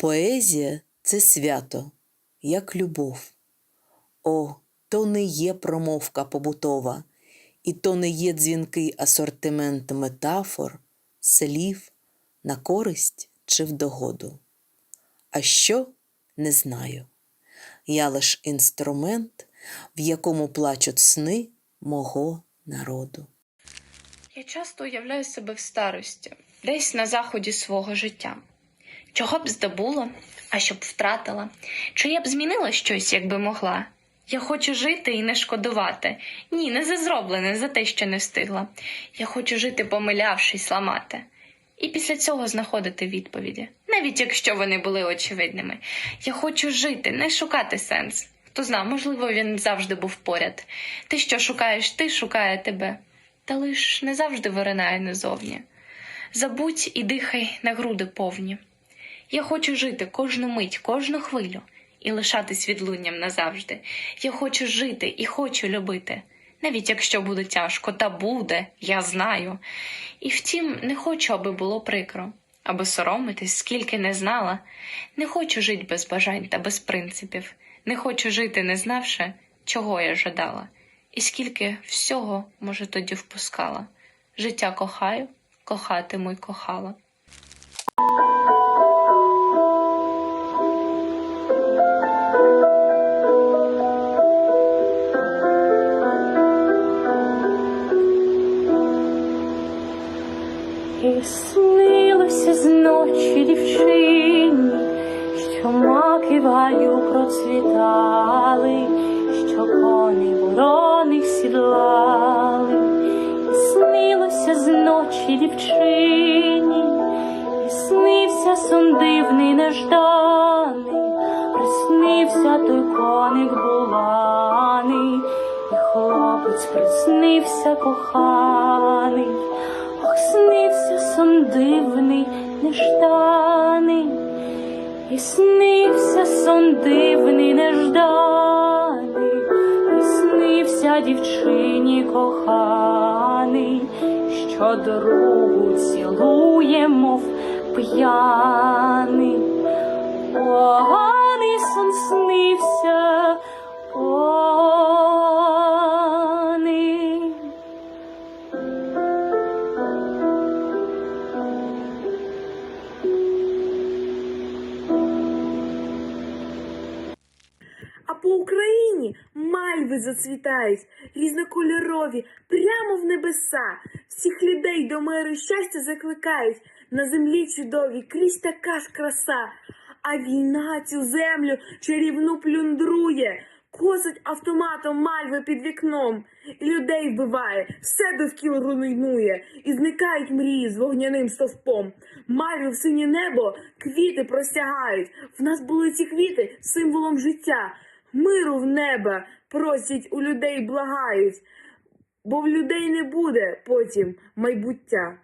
Поезія це свято, як любов. О, то не є промовка побутова, і то не є дзвінкий асортимент метафор, слів на користь чи в догоду. А що не знаю. Я лиш інструмент, в якому плачуть сни мого народу. Я часто уявляю себе в старості, десь на заході свого життя. Чого б здобула, а щоб втратила, чи я б змінила щось, якби могла. Я хочу жити і не шкодувати. Ні, не за зроблене, за те, що не встигла. Я хочу жити, помилявшись, ламати. І після цього знаходити відповіді, навіть якщо вони були очевидними. Я хочу жити, не шукати сенс. Хто зна, можливо, він завжди був поряд. Ти, що шукаєш, ти шукає тебе та лиш не завжди виринає назовні. Забудь і дихай на груди повні. Я хочу жити кожну мить, кожну хвилю і лишатись відлунням назавжди. Я хочу жити і хочу любити, навіть якщо буде тяжко, та буде, я знаю. І втім, не хочу, аби було прикро, аби соромитись, скільки не знала. Не хочу жити без бажань та без принципів, не хочу жити, не знавши, чого я жадала. І скільки всього, може, тоді впускала. Життя кохаю, кохатиму й кохала. І снилося зночі дівчині, що маки в гаю процвітали, що коні вороних сідлали, і снилося зночі дівчині, і снився сон дивний нежданий, приснився той коник буланий, і хлопець приснився коханий. Сон дивний, нежданий, і снився сон дивний, нежданий, і снився дівчині коханий, що другу цілує, мов п'яний. Поганий сон снився, по Україні мальви зацвітають, різнокольорові, прямо в небеса. Всіх людей до миру і щастя закликають. На землі чудові, крізь така ж краса. А війна цю землю чарівну плюндрує, косить автоматом мальви під вікном, людей вбиває, все довкіл руйнує, і зникають мрії з вогняним стовпом. Мальви в синє небо квіти простягають. В нас були ці квіти символом життя. Миру в небо просять у людей благають, бо в людей не буде потім майбуття.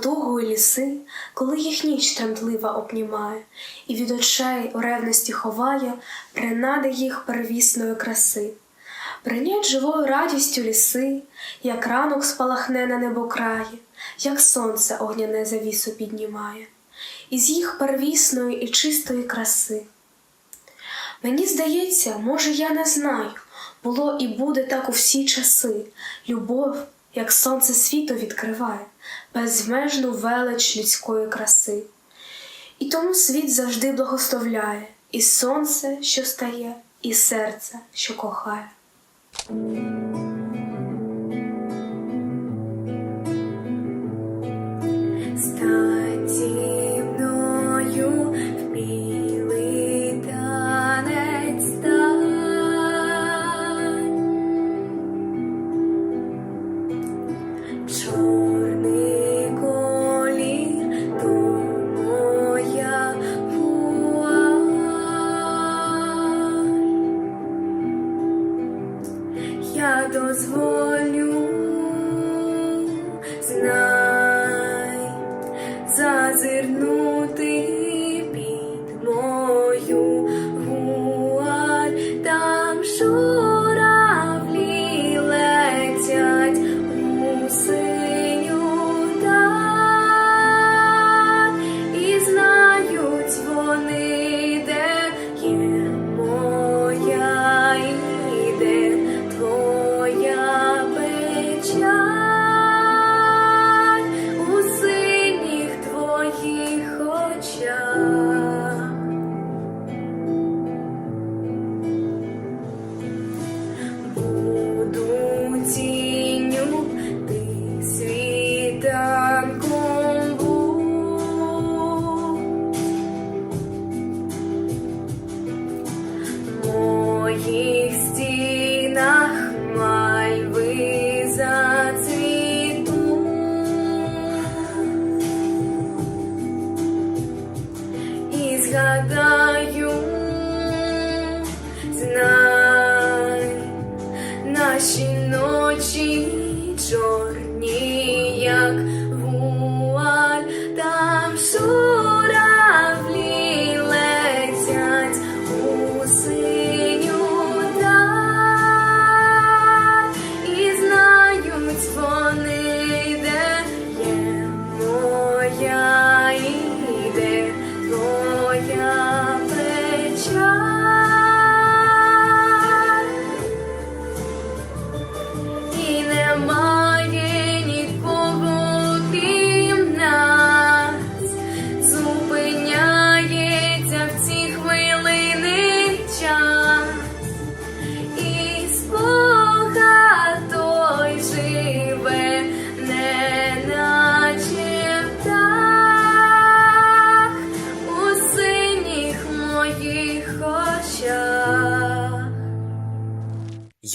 Німою тугою ліси, коли їх ніч тремтлива обнімає, і від очей у ревності ховає принади їх первісної краси. Бринять живою радістю ліси, як ранок спалахне на небокраї, як сонце огняне завісу піднімає, із їх первісної і чистої краси. Мені здається, може, я не знаю, було і буде так у всі часи. Любов, як сонце світу відкриває, безмежну велич людської краси. І тому світ завжди благословляє і сонце, що стає, і серце, що кохає. Там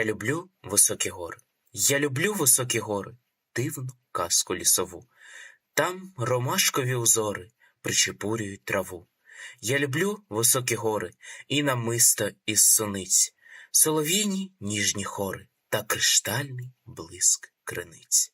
Я люблю високі гори. Я люблю високі гори, дивну казку лісову. Там ромашкові узори причепурюють траву. Я люблю високі гори і намисто із суниць, солов'їні ніжні хори та криштальний блиск криниць.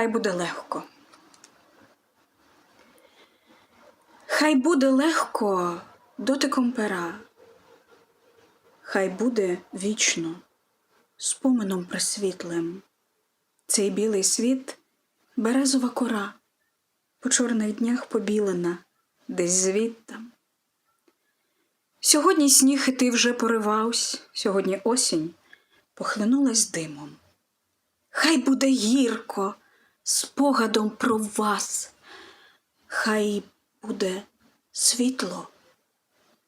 Хай буде легко. Хай буде легко дотиком пера, хай буде вічно спомином присвітлим. Цей білий світ березова кора, по чорних днях побілена, десь звідтам. Сьогодні сніг і ти вже поривавсь, сьогодні осінь похлинулась димом. Хай буде гірко спогадом про вас, хай буде світло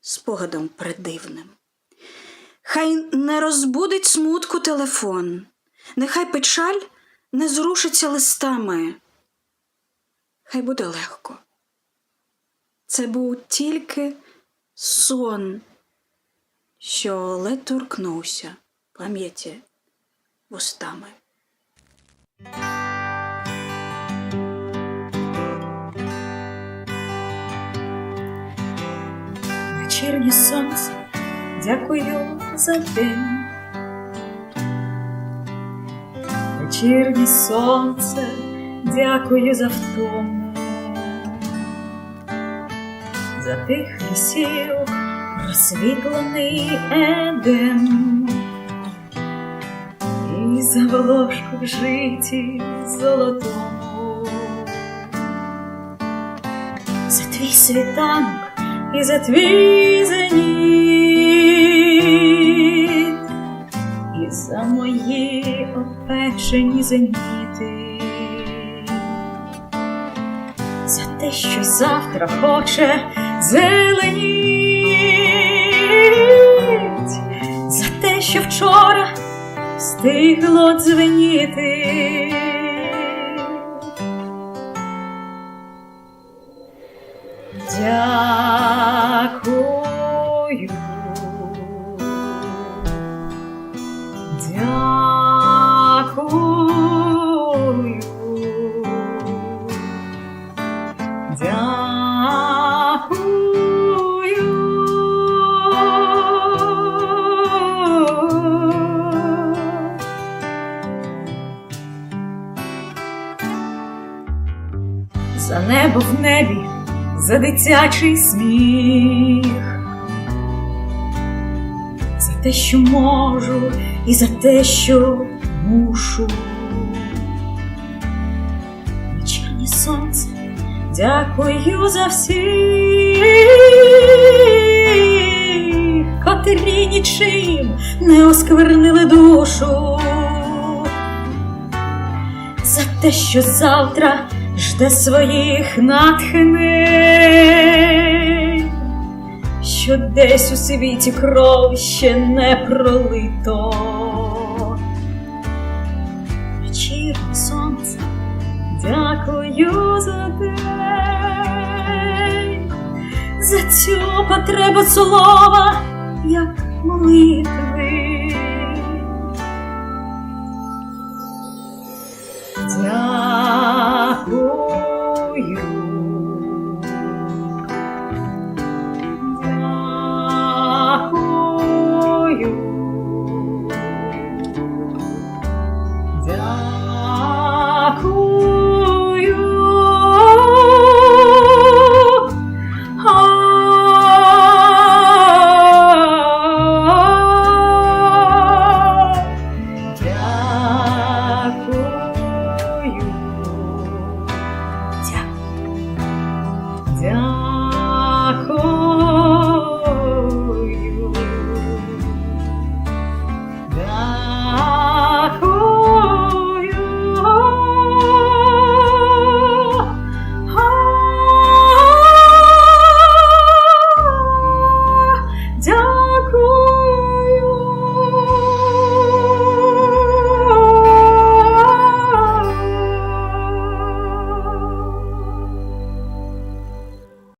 спогадом придивним. Хай не розбудить смутку телефон, нехай печаль не зрушиться листами. Хай буде легко. Це був тільки сон, що ледь торкнувся пам'яті вустами. Вечірнє сонце, дякую за день. Вечірнє сонце, дякую за втому. За тих лісів розсвітлений едем. І за волошку в житті золотому. За твій світанок і за твій зеніт, і за мої опечені зеніти, за те, що завтра хоче зеленіть, за те, що вчора встигло дзвеніти. Небо в небі, за дитячий сміх, за те, що можу, і за те, що мушу. Вечірнє сонце, дякую за всіх, котрі нічим не осквернили душу. За те, що завтра Жди своїх натхни, що десь у світі кров ще не пролито. Вечірне сонце, дякую за день, за цю потребу слова, як молитви. Дякую.